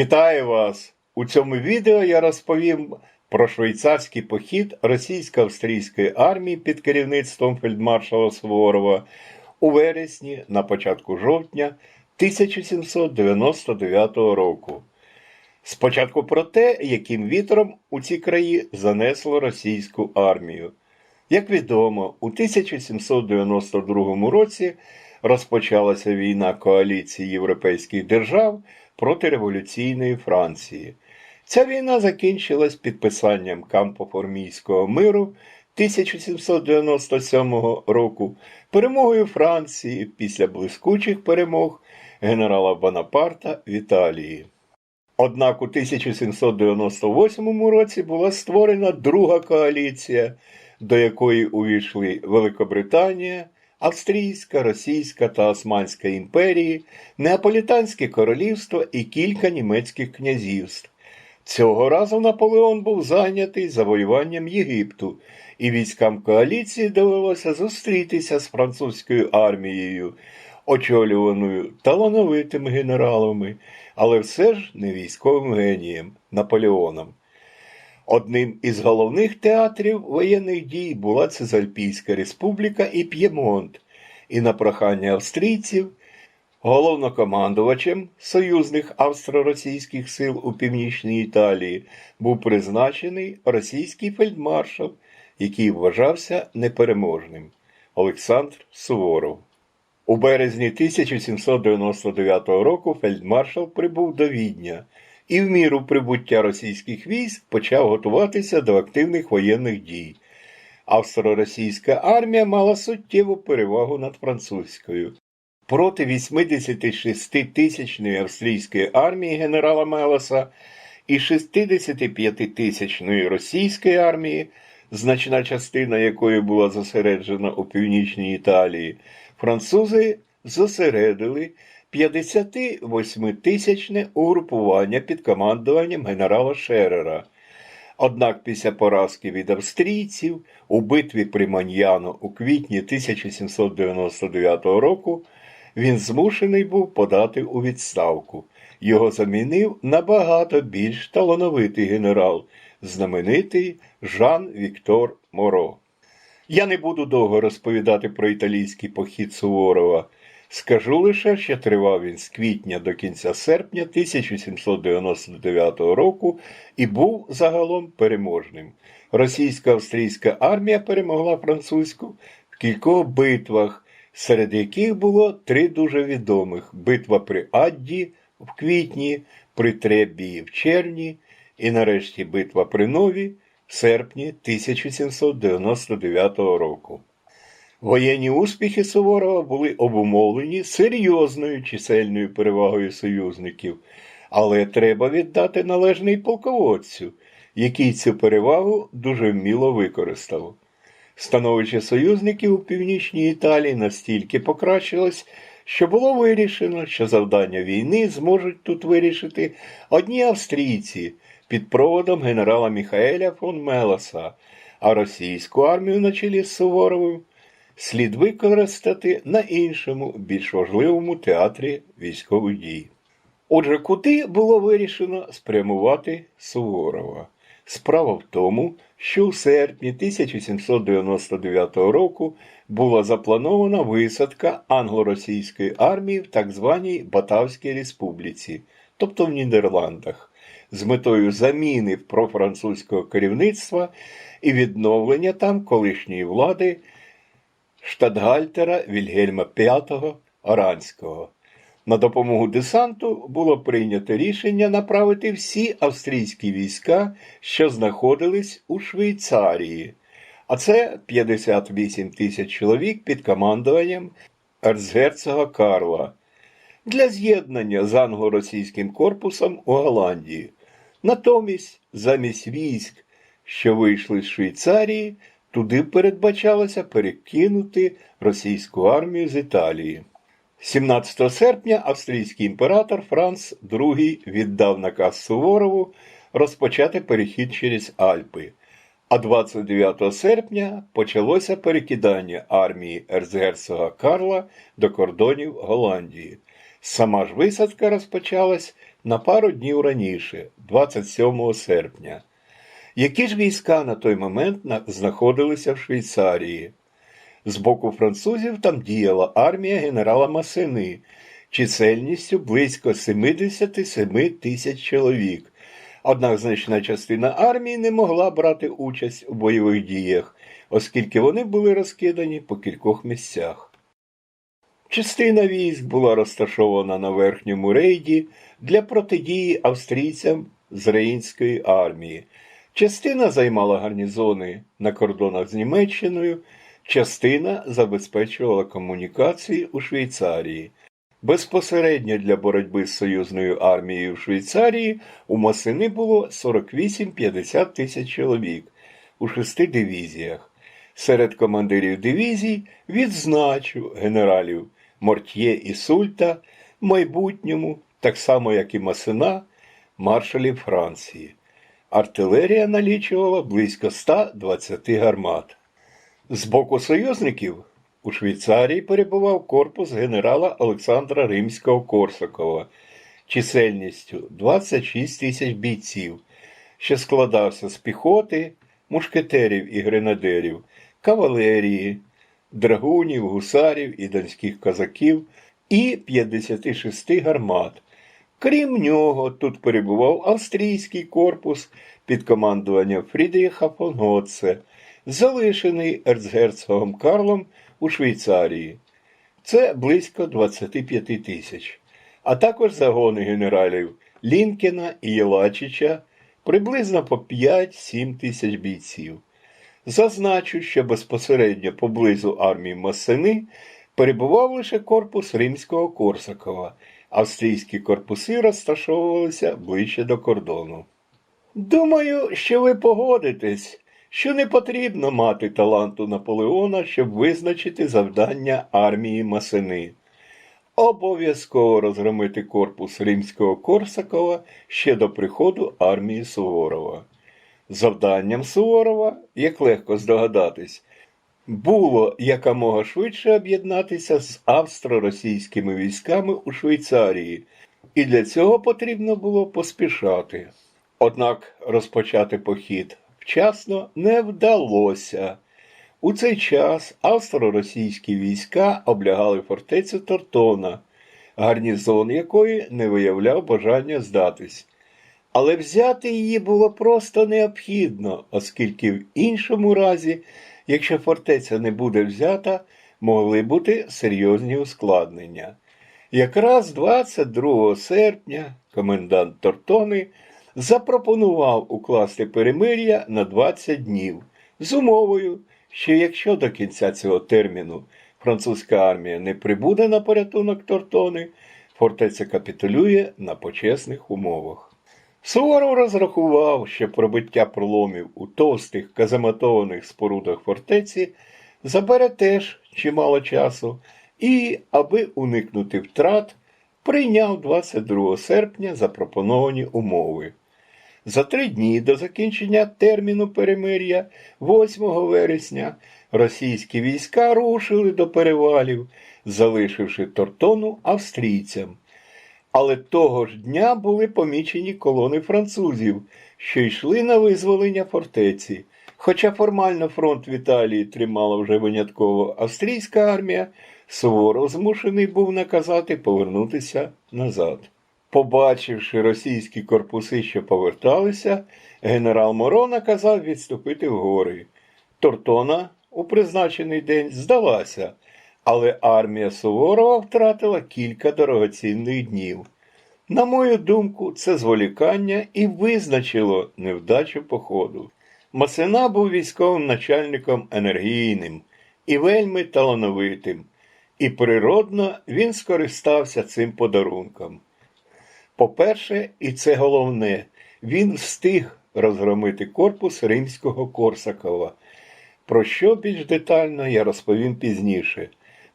Вітаю вас! У цьому відео я розповім про швейцарський похід російсько-австрійської армії під керівництвом фельдмаршала Суворова у вересні на початку жовтня 1799 року. Спочатку про те, яким вітром у ці краї занесло російську армію. Як відомо, у 1792 році розпочалася війна коаліції європейських держав проти революційної Франції. Ця війна закінчилась підписанням Кампоформійського миру 1797 року, перемогою Франції після блискучих перемог генерала Бонапарта в Італії. Однак у 1798 році була створена друга коаліція, до якої увійшли Великобританія, Австрійська, Російська та Османська імперії, Неаполітанське королівство і кілька німецьких князівств. Цього разу Наполеон був зайнятий завоюванням Єгипту, і військам коаліції довелося зустрітися з французькою армією, очолюваною талановитими генералами, але все ж не військовим генієм Наполеоном. Одним із головних театрів воєнних дій була Цезальпійська республіка і П'ємонт, і на прохання австрійців головнокомандувачем союзних австро-російських сил у північній Італії був призначений російський фельдмаршал, який вважався непереможним Олександр Суворов. У березні 1799 року фельдмаршал прибув до Відня і в міру прибуття російських військ почав готуватися до активних воєнних дій. Австро-російська армія мала суттєву перевагу над французькою. Проти 86-тисячної австрійської армії генерала Мелоса і 65-тисячної російської армії, значна частина якої була зосереджена у північній Італії, французи зосередили 58-тисячне угрупування під командуванням генерала Шерера. Однак після поразки від австрійців у битві при Маньяно у квітні 1799 року він змушений був подати у відставку. Його замінив набагато більш талановитий генерал, знаменитий Жан Віктор Моро. Я не буду довго розповідати про італійський похід Суворова. Скажу лише, що тривав він з квітня до кінця серпня 1799 року і був загалом переможним. Російсько-австрійська армія перемогла французьку в кількох битвах, серед яких було три дуже відомих: битва при Адді в квітні, при Требії в червні і нарешті битва при Нові в серпні 1799 року. Воєнні успіхи Суворова були обумовлені серйозною чисельною перевагою союзників, але треба віддати належний полководцю, який цю перевагу дуже вміло використав. Становище союзників у північній Італії настільки покращилось, що було вирішено, що завдання війни зможуть тут вирішити одні австрійці під проводом генерала Міхаеля фон Мелоса, а російську армію на чолі з Суворовим слід використати на іншому, більш важливому театрі військових дій. Отже, куди було вирішено спрямувати Суворова? Справа в тому, що у серпні 1799 року була запланована висадка англо-російської армії в так званій Батавській республіці, тобто в Нідерландах, з метою заміни профранцузького керівництва і відновлення там колишньої влади штатгальтера Вільгельма V Оранського. На допомогу десанту було прийнято рішення направити всі австрійські війська, що знаходились у Швейцарії, а це 58 тисяч чоловік під командуванням ерцгерцога Карла для з'єднання з англо-російським корпусом у Голландії. Натомість, замість військ, що вийшли з Швейцарії, туди передбачалося перекинути російську армію з Італії. 17 серпня австрійський імператор Франц II віддав наказ Суворову розпочати перехід через Альпи, а 29 серпня почалося перекидання армії ерцгерцога Карла до кордонів Голландії. Сама ж висадка розпочалась на пару днів раніше, 27 серпня. Які ж війська на той момент знаходилися в Швейцарії? З боку французів там діяла армія генерала Масини чисельністю близько 77 тисяч чоловік. Однак значна частина армії не могла брати участь у бойових діях, оскільки вони були розкидані по кількох місцях. Частина військ була розташована на верхньому рейді для протидії австрійцям з Рейнської армії. Частина займала гарнізони на кордонах з Німеччиною, частина забезпечувала комунікації у Швейцарії. Безпосередньо для боротьби з союзною армією в Швейцарії у Масини було 48-50 тисяч чоловік у шести дивізіях. Серед командирів дивізій відзначу генералів Мортьє і Сульта, майбутньому, так само як і Масина, маршалів Франції. Артилерія налічувала близько 120 гармат. З боку союзників у Швейцарії перебував корпус генерала Олександра Римського Корсакова чисельністю 26 тисяч бійців, що складався з піхоти, мушкетерів і гренадерів, кавалерії, драгунів, гусарів і донських козаків і 56 гармат. Крім нього, тут перебував австрійський корпус під командуванням Фрідріха фон Готце, залишений ерцгерцогом Карлом у Швейцарії. Це близько 25 тисяч, а також загони генералів Лінкена і Єлачича приблизно по 5-7 тисяч бійців. Зазначу, що безпосередньо поблизу армії Масини перебував лише корпус римського Корсакова. Австрійські корпуси розташовувалися ближче до кордону. Думаю, що ви погодитесь, що не потрібно мати таланту Наполеона, щоб визначити завдання армії Масини. Обов'язково розгромити корпус римського Корсакова ще до приходу армії Суворова. Завданням Суворова, як легко здогадатись, було якомога швидше об'єднатися з австро-російськими військами у Швейцарії, і для цього потрібно було поспішати. Однак розпочати похід вчасно не вдалося. У цей час австро-російські війська облягали фортецю Тортона, гарнізон якої не виявляв бажання здатись. Але взяти її було просто необхідно, оскільки в іншому разі, якщо фортеця не буде взята, могли бути серйозні ускладнення. Якраз 22 серпня комендант Тортони запропонував укласти перемир'я на 20 днів з умовою, що якщо до кінця цього терміну французька армія не прибуде на порятунок Тортони, фортеця капітулює на почесних умовах. Суворов розрахував, що пробиття проломів у товстих казематованих спорудах фортеці забере теж чимало часу, і, аби уникнути втрат, прийняв 22 серпня запропоновані умови. За три дні до закінчення терміну перемир'я, 8 вересня, російські війська рушили до перевалів, залишивши Тортону австрійцям. Але того ж дня були помічені колони французів, що йшли на визволення фортеці. Хоча формально фронт в Італії тримала вже винятково австрійська армія, Суворов змушений був наказати повернутися назад. Побачивши російські корпуси, що поверталися, генерал Моро наказав відступити в гори. Тортона у призначений день здалася, але армія Суворова втратила кілька дорогоцінних днів. На мою думку, це зволікання і визначило невдачу походу. Масина був військовим начальником енергійним і вельми талановитим, і природно він скористався цим подарунком. По-перше, і це головне, він встиг розгромити корпус римського Корсакова, про що більш детально я розповім пізніше.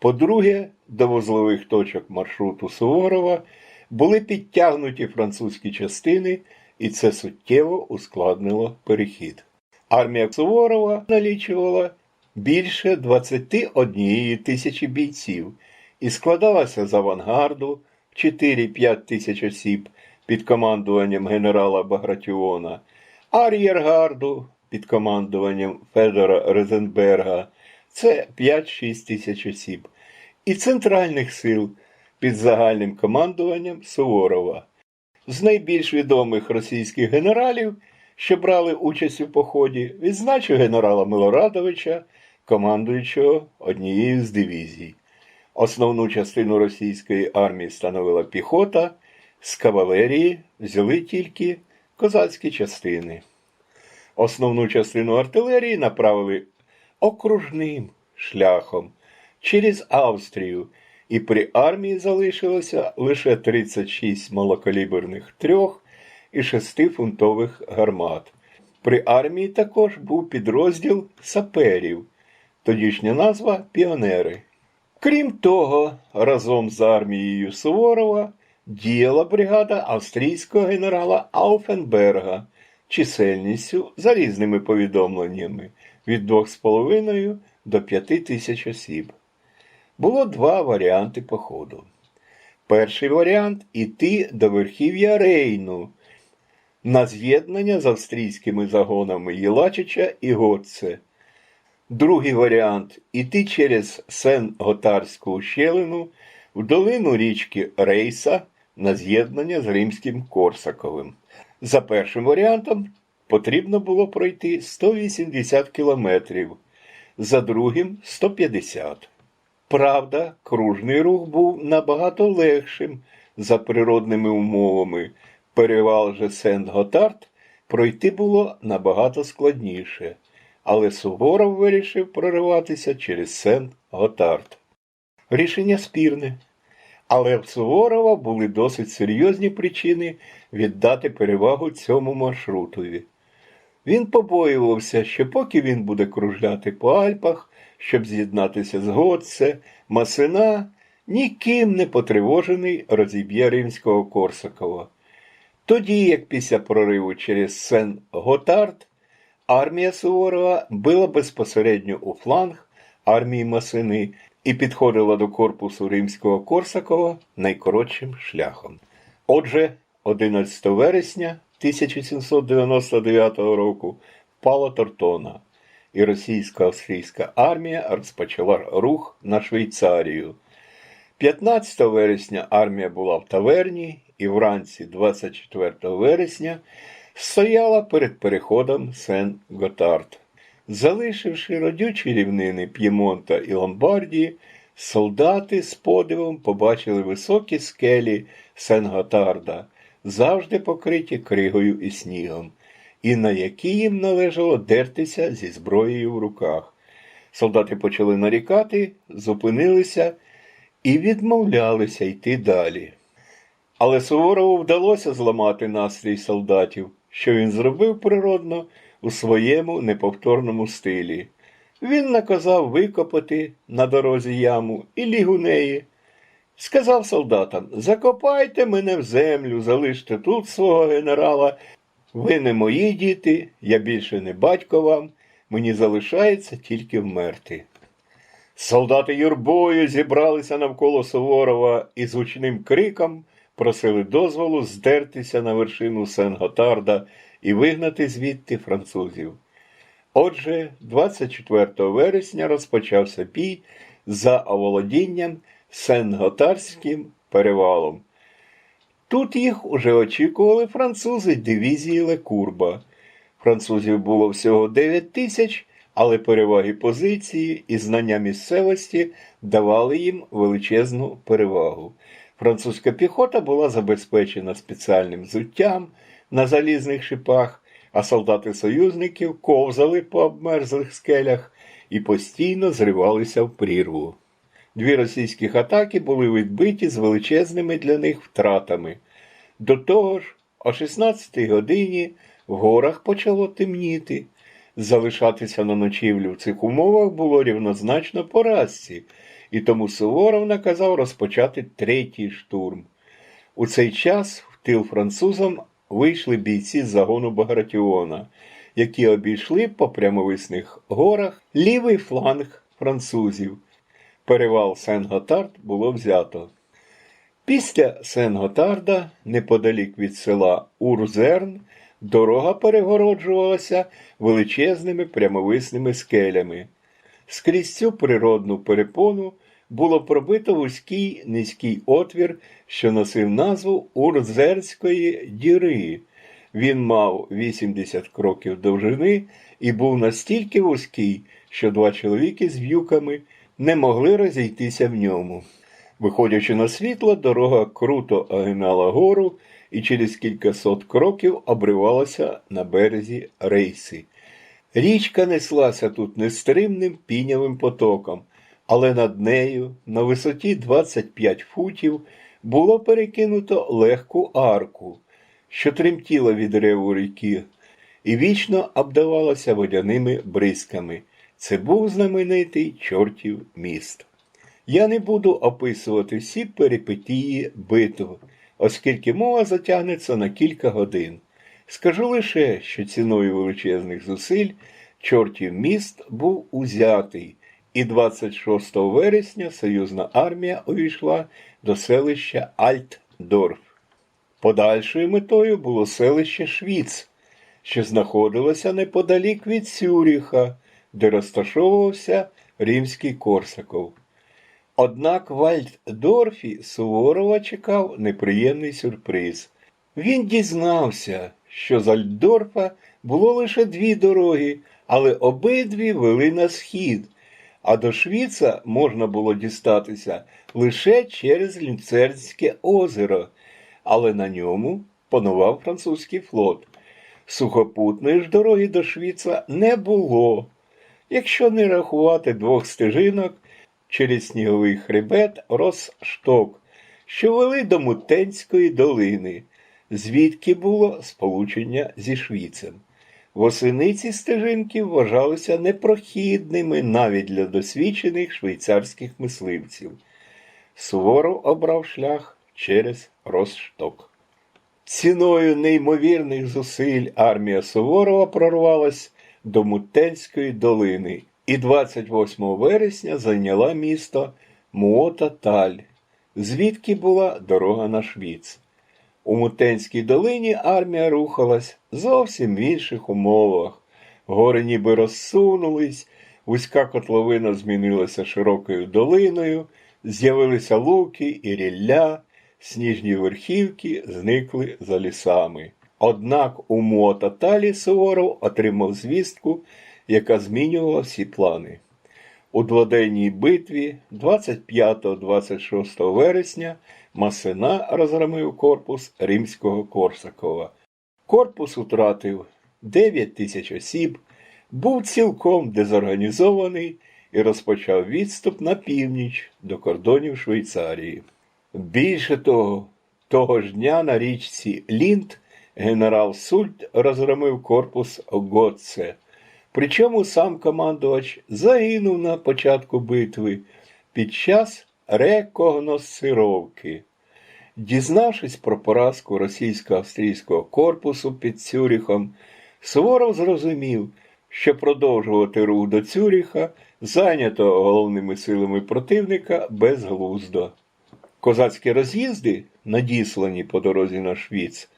По-друге, до вузлових точок маршруту Суворова були підтягнуті французькі частини, і це суттєво ускладнило перехід. Армія Суворова налічувала більше 21 тисячі бійців і складалася з авангарду 4-5 тисяч осіб, під командуванням генерала Багратіона, ар'єргарду під командуванням Федора Розенберга це 5-6 тисяч осіб, і центральних сил під загальним командуванням Суворова. З найбільш відомих російських генералів, що брали участь у поході, відзначив генерала Милорадовича, командуючого однією з дивізій. Основну частину російської армії становила піхота, з кавалерії взяли тільки козацькі частини. Основну частину артилерії направили окружним шляхом через Австрію, і при армії залишилося лише 36 малокаліберних трьох і шестифунтових гармат. При армії також був підрозділ саперів, тодішня назва піонери. Крім того, разом з армією Суворова діяла бригада австрійського генерала Ауфенберга чисельністю за різними повідомленнями від 2,5 до 5 тисяч осіб. Було два варіанти походу. Перший варіант іти до верхів'я Рейну на з'єднання з австрійськими загонами Єлачича і Готце. Другий варіант іти через Сен-Готарську ущелину в долину річки Рейса на з'єднання з римським Корсаковим. За першим варіантом потрібно було пройти 180 кілометрів, за другим 150. Правда, кружний рух був набагато легшим за природними умовами. Перевал же Сент-Готард пройти було набагато складніше, але Суворов вирішив прориватися через Сент-Готард. Рішення спірне. Але в Суворова були досить серйозні причини віддати перевагу цьому маршрутові. Він побоювався, що поки він буде кружляти по Альпах, щоб з'єднатися з Готце, Масина, ніким не потривожений розіб'є римського Корсакова. Тоді, як після прориву через Сен-Готард, армія Суворова била безпосередньо у фланг армії Масини і підходила до корпусу римського Корсакова найкоротшим шляхом. Отже, 11 вересня 1799 року впала Тортона, і російсько-австрійська армія розпочала рух на Швейцарію. 15 вересня армія була в таверні і вранці 24 вересня стояла перед переходом Сен-Готард. Залишивши родючі рівнини П'ємонта і Ломбардії, солдати з подивом побачили високі скелі Сен-Готарда, завжди покриті кригою і снігом, і на які їм належало дертися зі зброєю в руках. Солдати почали нарікати, зупинилися і відмовлялися йти далі. Але Суворову вдалося зламати настрій солдатів, що він зробив природно у своєму неповторному стилі. Він наказав викопати на дорозі яму і ліг у неї. Сказав солдатам Закопайте мене в землю, залиште тут свого генерала. Ви не мої діти, я більше не батько вам, мені залишається тільки вмерти. Солдати юрбою зібралися навколо Суворова і з гучним криком просили дозволу здертися на вершину Сен-Готарда і вигнати звідти французів. Отже, 24 вересня розпочався бій за оволодінням Сен-Готарським перевалом. Тут їх уже очікували французи дивізії Лекурба. Французів було всього 9 тисяч, але переваги позиції і знання місцевості давали їм величезну перевагу. Французька піхота була забезпечена спеціальним взуттям на залізних шипах, а солдати союзників ковзали по обмерзлих скелях і постійно зривалися в прірву. Дві російських атаки були відбиті з величезними для них втратами. До того ж, о 16 годині в горах почало темніти. Залишатися на ночівлю в цих умовах було рівнозначно поразці, і тому Суворов наказав розпочати третій штурм. У цей час в тил французам вийшли бійці з загону Багратіона, які обійшли по прямовисних горах лівий фланг французів. Перевал Сен-Готард було взято. Після Сен-Готарда, неподалік від села Урзерн, дорога перегороджувалася величезними прямовисними скелями. Скрізь цю природну перепону було пробито вузький низький отвір, що носив назву Урзерської діри. Він мав 80 кроків довжини і був настільки вузький, що два чоловіки з в'юками не могли розійтися в ньому. Виходячи на світло, дорога круто огинала гору і через кількасот кроків обривалася на березі рейси. Річка неслася тут нестримним пінявим потоком, але над нею, на висоті 25 футів, було перекинуто легку арку, що тремтіла від реву ріки, і вічно обдавалася водяними бризками. Це був знаменитий чортів міст. Я не буду описувати всі перипетії битв, оскільки мова затягнеться на кілька годин. Скажу лише, що ціною величезних зусиль чортів міст був узятий, і 26 вересня союзна армія увійшла до селища Альтдорф. Подальшою метою було селище Швіц, що знаходилося неподалік від Цюріха, де розташовувався римський Корсаков. Однак в Альтдорфі Суворова чекав неприємний сюрприз. Він дізнався, що з Альтдорфа було лише дві дороги, але обидві вели на схід, а до Швіца можна було дістатися лише через Люцернське озеро, але на ньому панував французький флот. Сухопутної ж дороги до Швіца не було, якщо не рахувати двох стежинок через сніговий хребет Росшток, що вели до Мутенської долини, звідки було сполучення зі Швіцем. Восени ці стежинки вважалися непрохідними навіть для досвідчених швейцарських мисливців. Суворов обрав шлях через Росшток. Ціною неймовірних зусиль армія Суворова прорвалась до Мутенської долини і 28 вересня зайняла місто Муота-Таль, звідки була дорога на Швіц. У Мутенській долині армія рухалась зовсім в інших умовах. Гори ніби розсунулись, вузька котловина змінилася широкою долиною, з'явилися луки і рілля, сніжні верхівки зникли за лісами. Однак у Муотаталі Суворов отримав звістку, яка змінювала всі плани. У дводенній битві 25-26 вересня Масена розгромив корпус римського Корсакова. Корпус втратив 9 тисяч осіб, був цілком дезорганізований і розпочав відступ на північ до кордонів Швейцарії. Більше того, того ж дня на річці Лінд генерал Сульт розгромив корпус Готце. Причому сам командувач загинув на початку битви під час рекогносцировки. Дізнавшись про поразку російсько-австрійського корпусу під Цюріхом, Суворов зрозумів, що продовжувати рух до Цюріха, зайнятого головними силами противника, безглуздо. Козацькі роз'їзди, надіслані по дорозі на Швіц,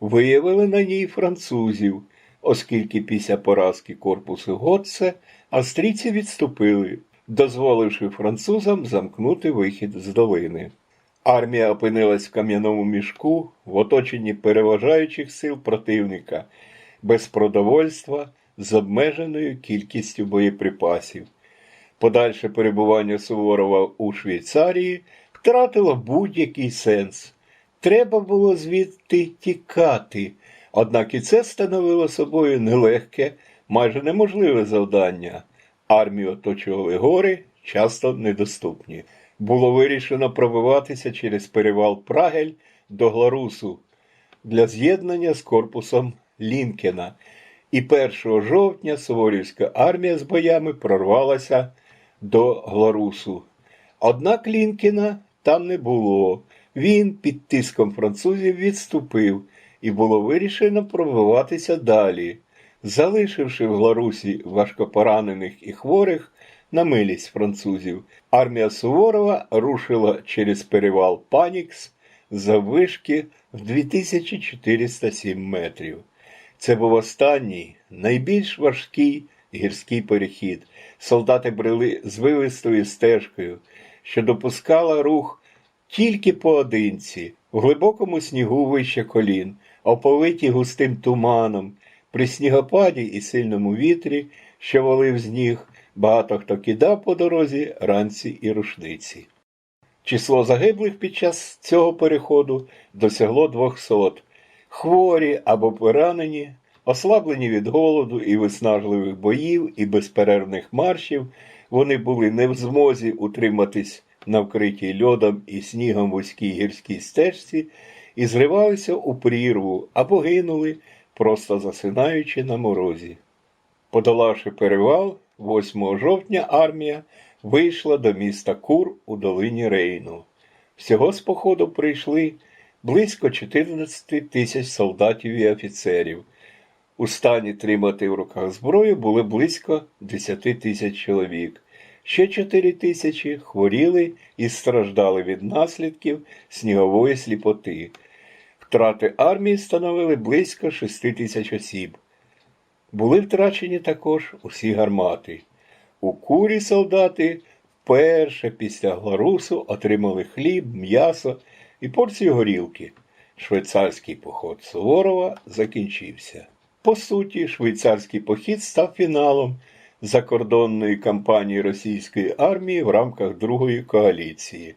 виявили на ній французів, оскільки після поразки корпусу Готце австрійці відступили, дозволивши французам замкнути вихід з долини. Армія опинилась в кам'яному мішку в оточенні переважаючих сил противника, без продовольства, з обмеженою кількістю боєприпасів. Подальше перебування Суворова у Швейцарії втратило будь-який сенс. Треба було звідти тікати, однак і це становило собою нелегке, майже неможливе завдання. Армію оточували гори, часто недоступні. Було вирішено пробиватися через перевал Прагель до Гларусу для з'єднання з корпусом Лінкена. І 1 жовтня Суворівська армія з боями прорвалася до Гларусу. Однак Лінкена там не було. Він під тиском французів відступив, і було вирішено пробиватися далі, залишивши в Гларусі важкопоранених і хворих на милість французів. Армія Суворова рушила через перевал Панікс заввишки в 2407 метрів. Це був останній, найбільш важкий гірський перехід. Солдати брели звивистою стежкою, що допускала рух тільки поодинці, в глибокому снігу вище колін, оповиті густим туманом, при снігопаді і сильному вітрі, що валив з ніг, багато хто кидав по дорозі ранці і рушниці. Число загиблих під час цього переходу досягло 200. Хворі або поранені, ослаблені від голоду і виснажливих боїв і безперервних маршів, вони були не в змозі утриматись на вкритій льодом і снігом вузькій гірській стежці і зривалися у прірву або гинули, просто засинаючи на морозі. Подолавши перевал, 8 жовтня армія вийшла до міста Кур у долині Рейну. Всього з походу прийшли близько 14 тисяч солдатів і офіцерів. У стані тримати в руках зброю були близько 10 тисяч чоловік. Ще 4 тисячі хворіли і страждали від наслідків снігової сліпоти. Втрати армії становили близько 6 тисяч осіб. Були втрачені також усі гармати. У курі солдати вперше після гларусу отримали хліб, м'ясо і порцію горілки. Швейцарський поход Суворова закінчився. По суті, швейцарський похід став фіналом закордонної кампанії російської армії в рамках Другої коаліції.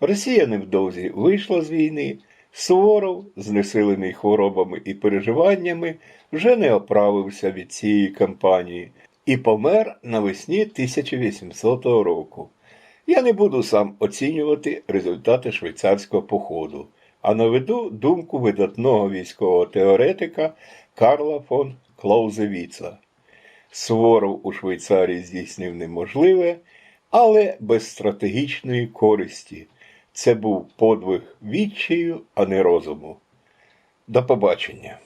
Росія невдовзі вийшла з війни. Суворов, знесилений хворобами і переживаннями, вже не оправився від цієї кампанії і помер навесні 1800 року. Я не буду сам оцінювати результати швейцарського походу, а наведу думку видатного військового теоретика Карла фон Клаузевіца. Суворов у Швейцарії здійснив неможливе, але без стратегічної користі. Це був подвиг відчаю, а не розуму. До побачення.